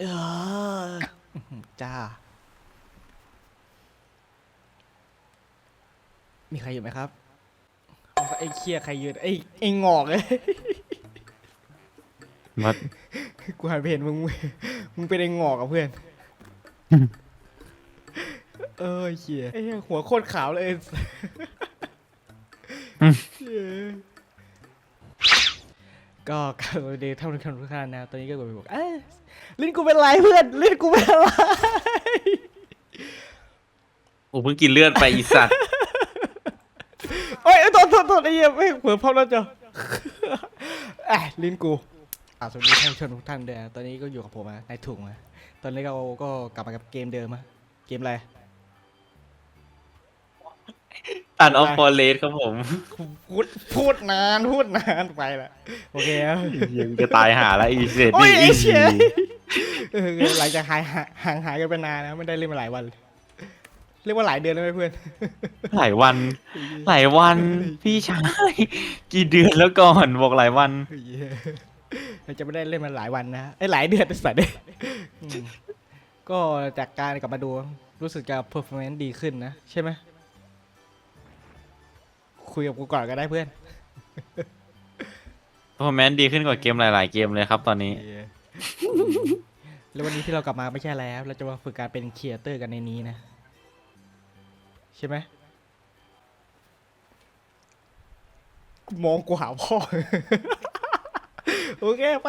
เออ จ้า มีใครอยู่ไหมครับเอาไอ้เคียใครยืนไอ้ไอ้งอกเลย มัด กูหันไปเห็นมึง มึงเป็นไอ้งอกอะเพื่อน เออเฮียไอ้เหี้ยหัวโคตรขาวเลยเหี้ย ก็กลับมาดีท่านผู้ชมทุกท่านนะตอนนี้ก็กดไปบอกเอ้ยลิ้นกูเป็นไรเพื่อนลิ้นกูเป็นอะไรโอ้เพิ่งกินเลือดไปอีสัตว์ โอ้ยโทษโทษโทษไอ้เหี้ยไม่เผื่อพอแล้วจ้ะเอ้ยลิ้นกูอ่าสวัสดีท่านผู้ชมทุกท่านด้วยนะตอนนี้ก็อยู่กับผมนะในถุงนะตอนนี้เราก็กลับมากับเกมเดิมอะเกมอะไร ตันออฟฟอร์เรสครับผมพูดพูดนานพูดนานไปละโอเคครับยังจะตายหาแล้วอีเสร็จโอ้ยนี่ไอ้อีเชี่ยเออหลังจากหายห่างหายกันไปนานนะไม่ได้เล่นมาหลายวัน เรียกว่าหลายเดือนแล้วไหมเพื่อนหลายวัน หลายวันพี่ชายกี่เดือนแล้วก่อนบอกหลายวันเฮ้ยเราจะไม่ได้เล่นมาหลายวันนะไอ้ยหลายเดือนแต่สัตว์เลยอืมก็จากการกลับมาดูรู้สึกจะ performance ดีขึ้นนะ ใช่ไหม คุยกับกูก่อนก็ได้เพื่อนเพอร์แมนดีขึ้นกว่าเกมหลาย ๆ เกมเลยครับตอนนี้ แล้ววันนี้ที่เรากลับมาไม่ใช่แล้ว เราจะมาฝึกการเป็นครีเอเตอร์กันในนี้นะ ใช่ไหมกูมองกูหาพ่อ โอเคไป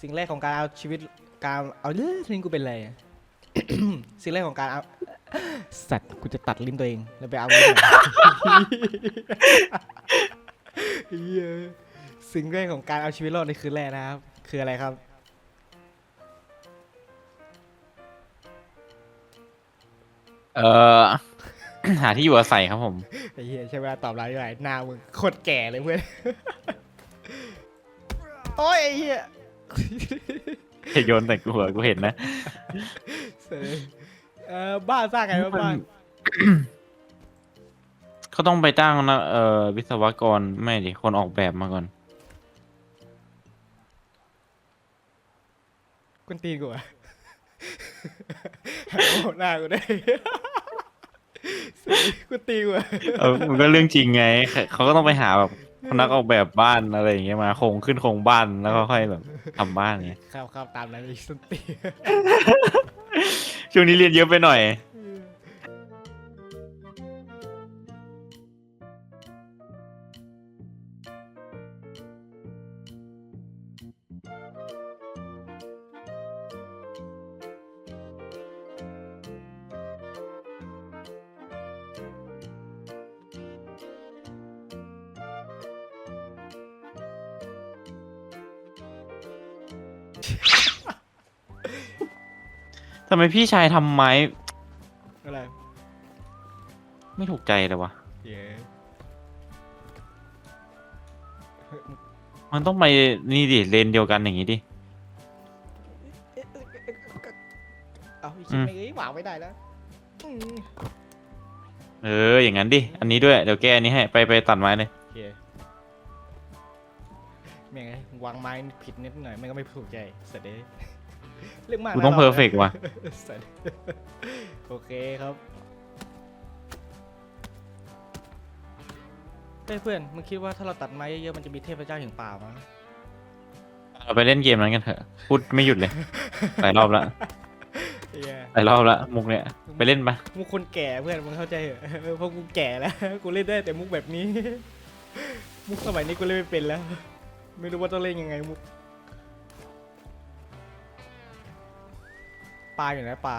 สิ่งแรกของการเอาชีวิตการเอาเรื่องลิ้นกูเป็นอะไรอะ สิ่งแรกของการเอา สัตว์กูจะตัดลิ้นตัวเอง แล้วไปเอาลิ้นหน่อยเหี้ยสิ่งแรกของการเอาชีวิตรอดในคืนแรกนะครับ คืออะไรครับ เอ่อ หาที่อยู่อาศัยครับผม ไอ้เหี้ยใช่ไหมตอบรับได้หน้ามึงโคตรแก่เลยเพื่อน โอ้ยไอ้เหี้ยจะโยนแต่กูหัวกูเห็นนะ เสย เอ่อบ้านสร้างไงวะบ้านเขาต้องไปจ้างนะเอ่อวิศวกรไม่ดิคนออกแบบมาก่อน กุนตีนกูอะหันมาหน้ากูได้เสยกุนตีนกูอะเออมันก็เรื่องจริงไงเขาก็ต้องไปหาแบบนักออกแบบบ้านอะไรอย่างเงี้ยมาโครงขึ้นโครงบ้านแล้วก็ค่อยแบบทำบ้านเงี้ยข้าวข้าวตามนั้นอีกสตีน ช่วงนี้เรียนเยอะไปหน่อย ทำไมพี่ชายทำไม้อะไรไม่ถูกใจเลยวะ เย้มันต้องไปนี่ดิเลนเดียวกันอย่างงี้ดิ เอาอีกชิ้นไม่เอ้ยวางไม่ได้แล้วอืมเออ อย่างนั้นดิ อันนี้ด้วย เดี๋ยวแก้อันนี้ให้ ไปไปตัดไม้เลย โอเคแม่งไงวางไม้ผิดนิดหน่อยแม่งก็ไม่ถูกใจเสร็จเลย เรื่องมากกูนะต้องราเพอร์เฟกต์ว่ะเสร็จโอเคครับเฮ้ยเพื่อนมึงคิดว่าถ้าเราตัดไม้เยอะๆมันจะมีเทพเจ้าแห่งป่ามั้ยเราไปเล่นเกมนั้นกันเถอะ พูดไม่หยุดเลย หลายรอบละเหี้ย หลายรอบละมุกเนี้ยไปเล่นปะมุกคนแก่เพื่อนมึงเข้าใจเหรอเออเพราะกูแก่แล้ว กูเล่นได้แต่มุกแบบนี้ มุกสมัยนี้กูเล่นไม่เป็นแล้ว ไม่รู้ว่าต้องเล่นยังไงมุก ปลาอยู่ไหนปลา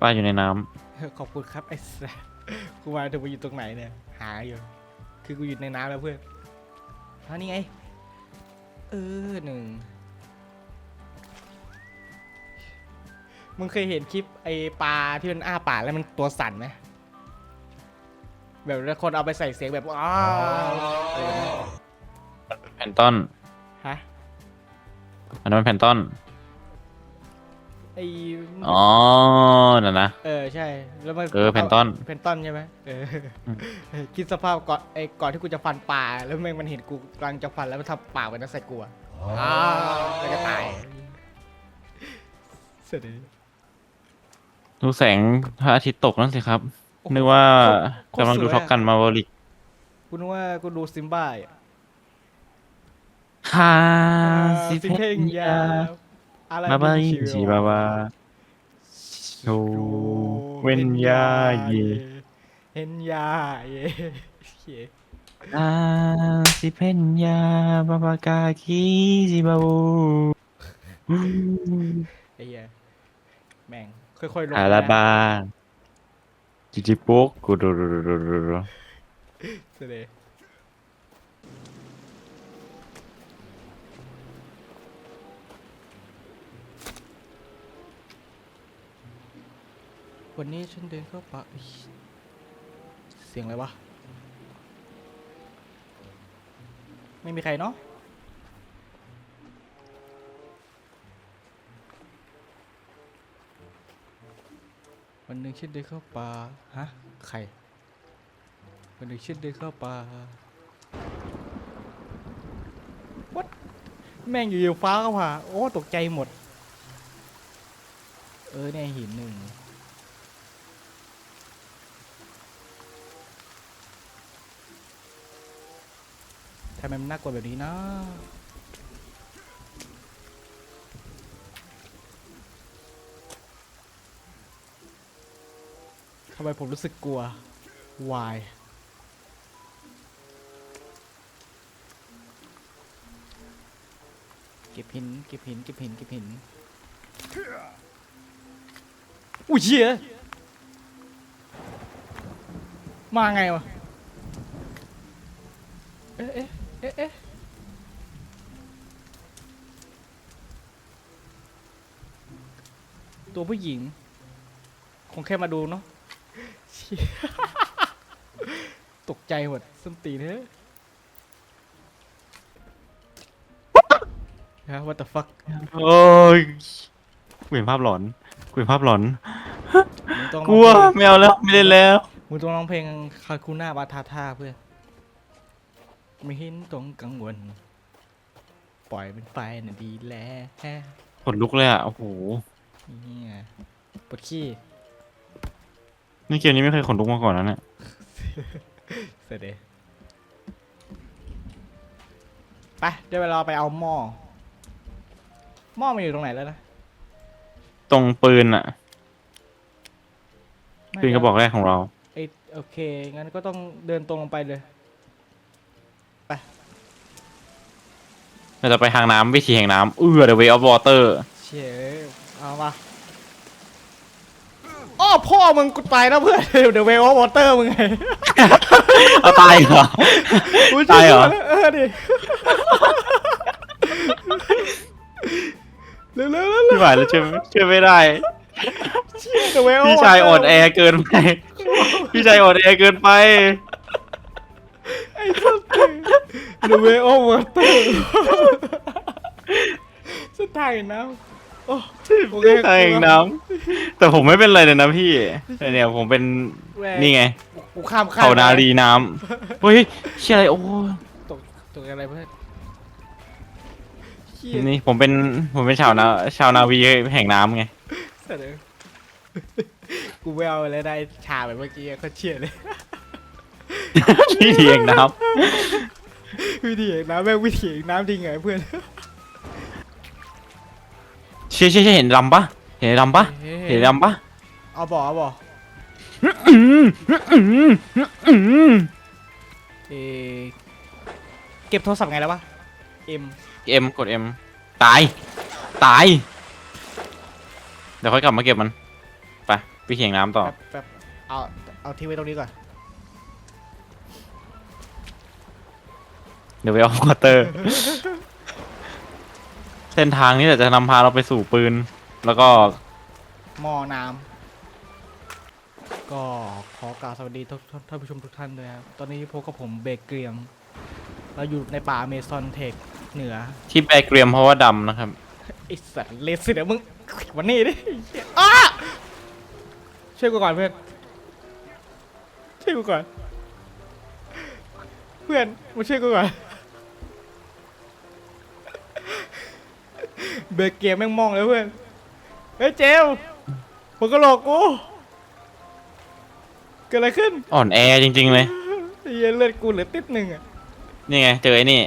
ป้าอยู่ในน้ำเออขอบคุณครับไอ้สัสกูมาถึงไปอยู่ตรงไหนเนี่ย หาอยู่ คือกูอยู่ในน้ำแล้วเพื่อนเอานี่ไง เออหนึ่ง มึงเคยเห็นคลิปไอ้ปลาที่มันอ้าปากแล้วมันตัวสั่นไหมแบบแล้วคนเอาไปใส่เสียงแบบอ้าวอะไรแบบนั้นแพนตอน ฮะ อันนั้นมันแพนตอน ไอ้อ๋อนั่นนะ เออใช่ แล้วมันเออแพนตอน แพนตอนใช่ไหมเอออมคิดสภาพก่อนไอ้ก่อนที่กูจะฟันปลาแล้วแม่งมันเห็นกูกำลังจะฟันแล้วมันทำปากเป็นนักใส่กูอะอ้าวแล้วก็ตายเสร็จเลยดูแสงพระอาทิตย์ตกนั่นสิครับโอ้โหนึกว่าโคตรกำลังดูสวยอะท็อปกันมาบริกกูนึกว่ากูดูซิมบ้าอะฮาสิสิเพเพ่งงยายา อะไรบาบามีอิคิวจิบาบาโชเว้นยาเยเห็นยาเย่เย่ฮาสิเพนยาบาบากาคิจิบาบูไอ้เหี้ยแม่งค่อยๆลงอานะราบาจิจิปุกกูดูดูดูดูดูดูเสร็จ วันนี้ฉันเดินเข้าป่าเสียงอะไรวะ ไม่มีใครเนาะวันหนึ่งฉันเดินเข้าป่าฮะใครวันหนึ่งฉันเดินเข้าป่า What แม่งอยู่ๆฟ้าก็ผ่าโอ้ตกใจหมด เออเนี่ยหินหนึ่ง ทำไมมันน่ากลัวแบบนี้นะทำไมผมรู้สึกกลัว Why เก็บหินเก็บหินเก็บหินเก็บหินอุ้ยเชี่ยมาไงวะ เอ๊ะ เอ๊ะเอ๊ะเอ๊ะตัวผู้หญิง คงแค่มาดูเนาะเชี่ยตกใจหมดส้นตีนเฮ้ยฮะ what the fuck โอ้ยกูเห็นภาพหลอนกูเห็นภาพหลอนมึงต้องกลัวร้องเพลงไม่เอาแล้ว ไม่เล่นแล้ว มึงต้องร้องเพลงคาคูน่าบาทาทาเพื่อน ไม่เห็นต้องกังวล ปล่อยมันไปน่ะดีแล้วขนลุกเลยอะ โอ้โห เนี่ยปวดขี้นี่เกมนี้ไม่เคยขนลุกมาก่อนนะเนี่ย เสร็จเลยไปเดี๋ยวเวลาไปเอาหม้อหม้อมันอยู่ตรงไหนแล้วนะตรงปืนอะ ไม่ปืนกระบอกแรกของเราเอยโอเค งั้นก็ต้องเดินตรงลงไปเลย เราจะไปทางน้ำวิธีแห่งน้ำเอื้อ the way of water เชี่ยเอามาอ้อพ่อมึงกูตายแล้วเพื่อนเดี๋ยวเวลวอเตอร์มึงไงเอาตายเหรออุ๊ตายเหรอ เออดิเร็วๆเร็วๆพี่หมายแล้วเชื่อเชื่อไม่ได้เดี๋ยวเวลพี่ชายอ่อนแอเกินไป พี่ชายอ่อนแอเกินไป ไอ้สัส เดี๋ยวเวลวอเตอร์สุดท้ายนะโอ้โอเคทางแห่งน้ำแต่ผมไม่เป็นไรเลยนะพี่แต่เนี่ยผมเป็นแหวนี่ไงกูข้ามข้ามเขานารีน้ำเฮ้ยเชื่ออะไรโอ้ยตกตกอะไรเพื่อนเชี่ยนี่ผมเป็นผมเป็นชาวนาชาวนาวีแห่งน้ำไงเสร็จเลยกูไม่เอาเลยได้ชาแบบเมื่อกี้เขาเชี่ยเลยพี่ทีแห่งน้ วิธีเอกน้ำแม่งวิธีเอกน้ำจริงไงเพื่อนำเชื่อเชื่อเชื่อเห็นลำปะเห็นลำปะเห็นลำปะเอาบอกเอาบอกอืมอืมอืมเออเก็บโทรศัพท์ไงแล้ววะเอ็มเอ็มกดเอ็มตาย ตาย เดี๋ยวค่อยกลับมาเก็บมัน ไปพี่เขียงน้ำต่อ แป๊บแป๊บเอาเอาทิ้งไว้ตรงนี้ก่อน เดี๋ยวไปเอาวอเตอร์ เส้นทางนี้แหละจะนำพาเราไปสู่ปืน แล้วก็หม้อน้ำก็ขอกล่าวสวัสดีทุกท่านท่านผู้ชมทุกท่านด้วยครับ ตอนนี้พบกับผมเบเกรียม เราอยู่ในป่าอเมซอนเทคเหนือ ที่แบกเกรียมเพราะว่าดำนะครับ ไอสัตว์เลสเดี๋ยวมึงวันนี้ดิไอ้เหี้ยอ้าช่วยกูก่อนเพื่อน ช่วยกูก่อน เพื่อนมาช่วยกูก่อน เบรกเกมแม่งมองแล้วเพื่อน เฮ้ยเจมส์มึงก็หลอกกูเกิดอะไรขึ้นอ่อนแอจริงๆเลยไอ้เหี้ยเลือดกูเหลือติดหนึ่งอะ นี่ไงเจอไอ้นี่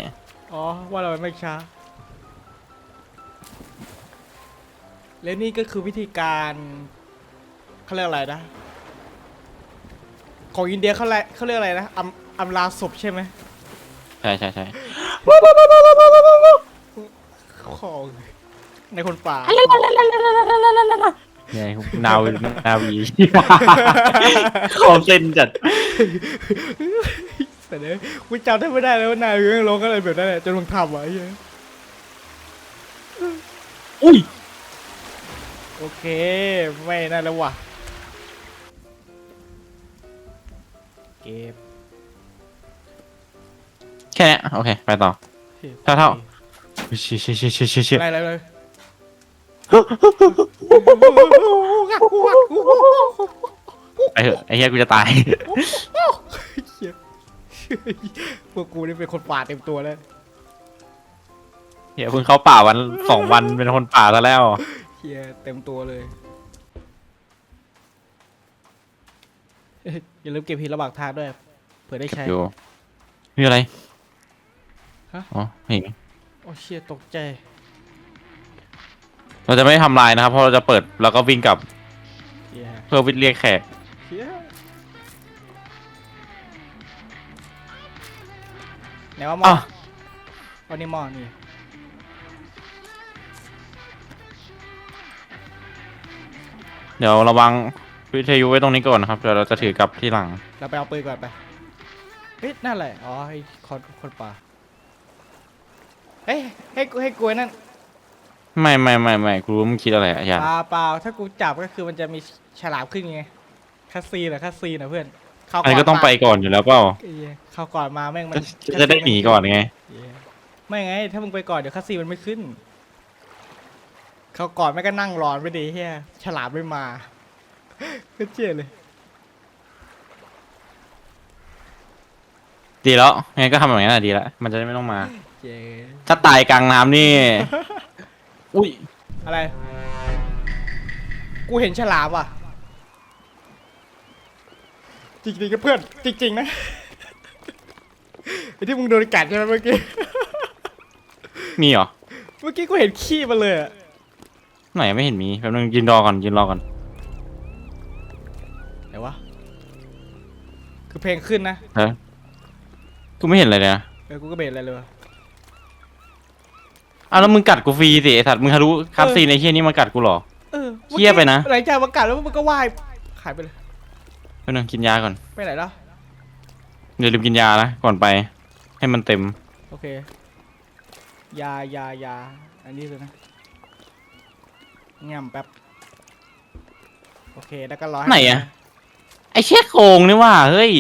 อ๋อ ว่าเราไม่ช้า และนี่ก็คือวิธีการเขาเรียกอะไรนะ ของอินเดียเขาเรียกเขาเรียกอะไรนะอำอำลาศพใช่ไหมใช่ใช่ใช่ของ ในคนป่า เนี่ยนาวีนาวีขอเส้นจัดแต่เนี่ยกูจำได้ไม่ได้แล้วว่านายเรื่องร้องอะไรแบบนั้นแหละจนมึงทำอะไอ้เหี้ยอุ้ยโอเค ไม่นั่นแล้วว่ะ เก็บแค่เนี้ยโอเค ไปต่อ เท่าเท่าเชี่ยเชี่ยเชี่ยเชี่ยเชี่ยเชี่ย อะไรอะไร ไปเถอะไอ้เหี้ยกูจะตาย เหี้ยพวกกูนี่เป็นคนป่าเต็มตัวแล้วเฮียเพิ่งเข้าป่าวันสองวันเป็นคนป่าซะแล้วเฮียเต็มตัวเลยเอ้ยอย่าลืมเก็บหินระหว่างทางด้วยเผื่อได้ใช้ อยู่มีอะไรฮะ อ๋อไม่เห็น โอ้เชี่ยตกใจ เราจะไม่ทำลายนะครับ เพราะเราจะเปิดแล้วก็วิ่งกลับเฮียเพื่อวิเรียกแขกเฮียไหนว่ามออะวันนี้มอนี่เดี๋ยวระวังวิทยุไว้ตรงนี้ก่อนนะครับ เดี๋ยวเราจะถือกลับที่หลัง เราไปเอาปืนก่อนไปเฮ้ยนั่นแหละอ๋อไอ้คนคนป่าเฮ้ยให้กูให้กูไอ้นั่น ไม่ไม่ไม่ไม่กูรู้มึงคิดอะไรอะอย่าเปล่าเปล่าถ้ากูจับก็คือมันจะมีฉลามขึ้นไงคัสซีนอะคัสซีนอะเพื่อนเข้าอันนี้ก็ต้องไปก่อนอยู่แล้วเปล่าไอ้เหี้ยเข้าก่อนมาแม่งมันจะจะได้หนีก่อนไง เหี้ยไม่ไง ถ้ามึงไปก่อนเดี๋ยวคัสซีนมันไม่ขึ้น เข้าก่อนแม่งก็นั่งรอนไปดีเฮียฉลามไม่มา ก็เจ๊เลย ดีแล้วงั้นก็ทำแบบนี้แหละดีแล้วมันจะได้ไม่ต้องมา เจ๊ถ้าตายกลางน้ำนี่ อุ้ยอะไร กูเห็นฉลามว่ะ จริงๆก็เพื่อน จริง ๆ นะไอ้ที่มึงโดนกัดใช่ไหมเมื่อกี้ มีเหรอ เมื่อกี้กูเห็นขี้มันเลยอะไหนไม่เห็นมีแป๊บนึงยืนรอก่อนยืนรอก่อนไหนวะ คือเพลงขึ้นนะเออกูไม่เห็นอะไรเลยนะ เออ กูก็เบรอะไรเลยวะ อ้าวแล้วมึงกัดกูฟรีสิไอ้สัตว์มึงทะลุคับซีนในเฮี้ยนี่มากัดกูเหรอ เออเหี้ยไปนะ หลังจากประกาศแล้วมันก็ว่ายขายไปเลยแป๊บนึงกินยาก่อนไปไหนแล้ว อย่าลืมกินยานะก่อนไป ให้มันเต็มโอเค ยายายา อันนี้เลยนะง่ำแป๊บ โอเค แล้วก็รอให้ไหนอะไอ้เชี่ยโกงนี่ว่าเฮ้ย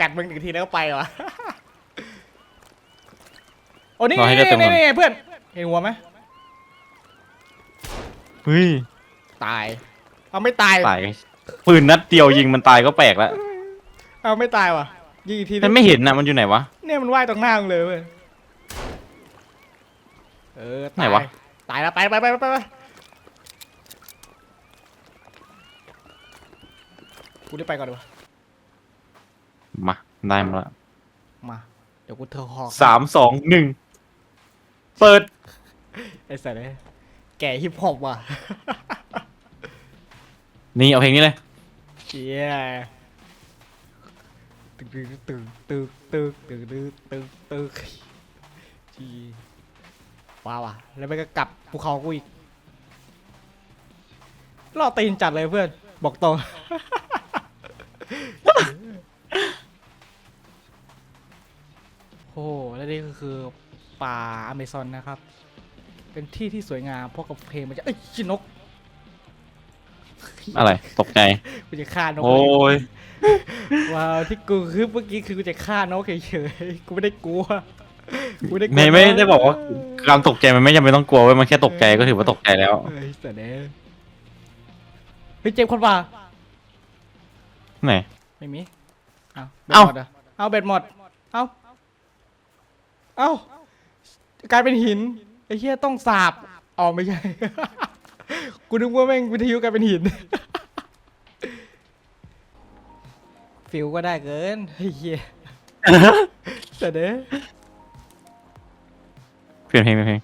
กัดมึงหนึ่งทีแล้วก็ไปวะโอ้นี่รอให้ได้นี่เต็มก่อนนี่นี่เพื่อน เห็นหัวไหมเฮ้ยตาย เอาไม่ตาย ตายปืนนัดเดียวยิงมันตายก็แปลกแล้วเอาไม่ตายว่ะ ยิงอีกทีแต่ไม่เห็นนะมันอยู่ไหนวะ เนี่ยมันว่ายตรงหน้ามึงเลยเว้ย เออตายไหนวะ ตายแล้วไปไปไปไปไปไปกูได้ไปก่อนดีกว่ามาได้มาแล้วมา เดี๋ยวกูเธอหอกสามสองหนึ่งเปิด ไอ้สัตว์เลยแก่ฮิปฮอปว่ะนี่เอาเพลงนี้เลยเชี่ยตึกตึกตึกตึกตึกตึกตึกตึกตึกจีว้าวอะ แล้วมันก็กลับภูเขากูอีกล่อตีนจัดเลยเพื่อน บอกตรง โอ้โห และนี่ก็คือป่าอเมซอนนะครับ เป็นที่ที่สวยงามเพราะกับเพลงมันจะเอ้ยชินกอะไร ตกใจ กูจะฆ่านกโอ้ยว้าวที่กูคือเมื่อกี้คือกูจะฆ่านกเฉยๆกูไม่ได้กลัวกูไม่ได้กลัวไม่ไม่ได้บอกว่าการตกใจมันไม่จำเป็นต้องกลัวเว้ยมันแค่ตกใจก็ถือว่าตกใจแล้วเฮ้ยแต่เนี้ยเฮ้ยเจมส์คนป่าไหน ไม่มีเอาเบ็ดเอ้าหมดเหรอเอาเบ็ดหมดเอาเอากลายเป็นหินไอ้เหี้ยต้องสาบอ๋อไม่ใช่ กูนึกว่าแม่งวิทยุกลายเป็นหิน ฟิลก็ได้เกินไอ้เหี้ยแต่เด้อเปลี่ยนเพลงเปลี่ยนเพลง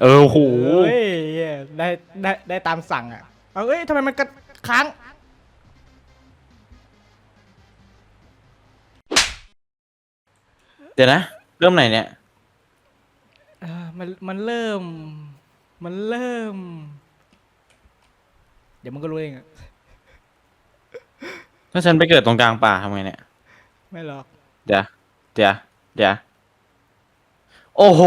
เออโหเฮ้ยเหี้ยได้ได้ได้ตามสั่งอะ เอาเอ้ยทำไมมันกระค้าง เดี๋ยวนะ เริ่มไหนเนี่ยเอ่อ มันมันเริ่ม มันเริ่ม เดี๋ยวมันก็รู้เองอะถ้าฉันไปเกิดตรงกลางป่าทำไงเนี่ย ไม่หรอกเดี๋ยว เดี๋ยว เดี๋ยว โอ้โห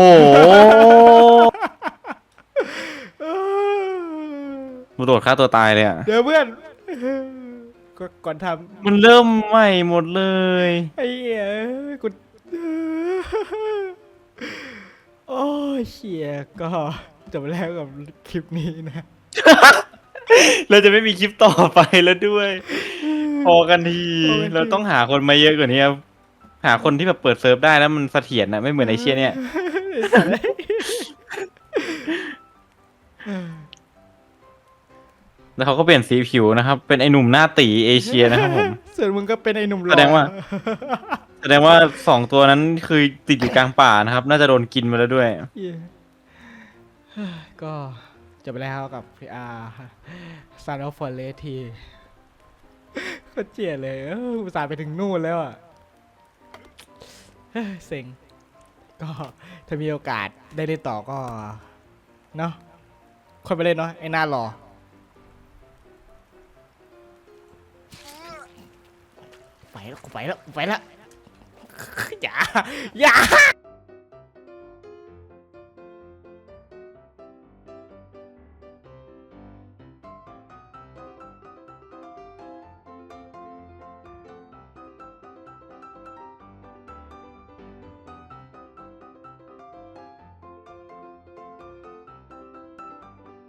มาโดดฆ่าตัวตายเลยอะ เดี๋ยวเพื่อนก็ก่อนทมันเริ่มใหม่หมดเลยำไอ้เหี้ยกู โอ้ยเชี่ยก็จบแล้วกับคลิปนี้นะ เราจะไม่มีคลิปต่อไปแล้วด้วย พอกันที พอกันที เราต้องหาคนมาเยอะกว่านี้ครับหาคนที่แบบเปิดเซิร์ฟได้แล้วมันเสถียรนะไม่เหมือนไอเชียเนี่ยไอ้สัตว์เอ้ยแล้วเขาก็เปลี่ยนสีผิวนะครับ เป็นไอหนุ่มหน้าตีเอเชียนะครับผม ส่วนมึงก็เป็นไอ้หนุ่มหล่อแสดงว่าแสดงว่าสองตัวนั้นคือติดอยู่กลางป่านะครับ น่าจะโดนกินมาแล้วด้วยเหี้ยก็จบไปแล้วกับพีอาร์ซันอฟฟอร์เรสทีก็เจียเลยเอออุตส่าห์ไปถึงนู่นแล้วอะเฮ้ยเซ็งก็ถ้ามีโอกาสได้เล่นต่อก็ เนาะคนไปเล่นเนาะไอ้หน้ารอไปแล้วกูไปแล้วกูไปแล้ว อย่าอย่า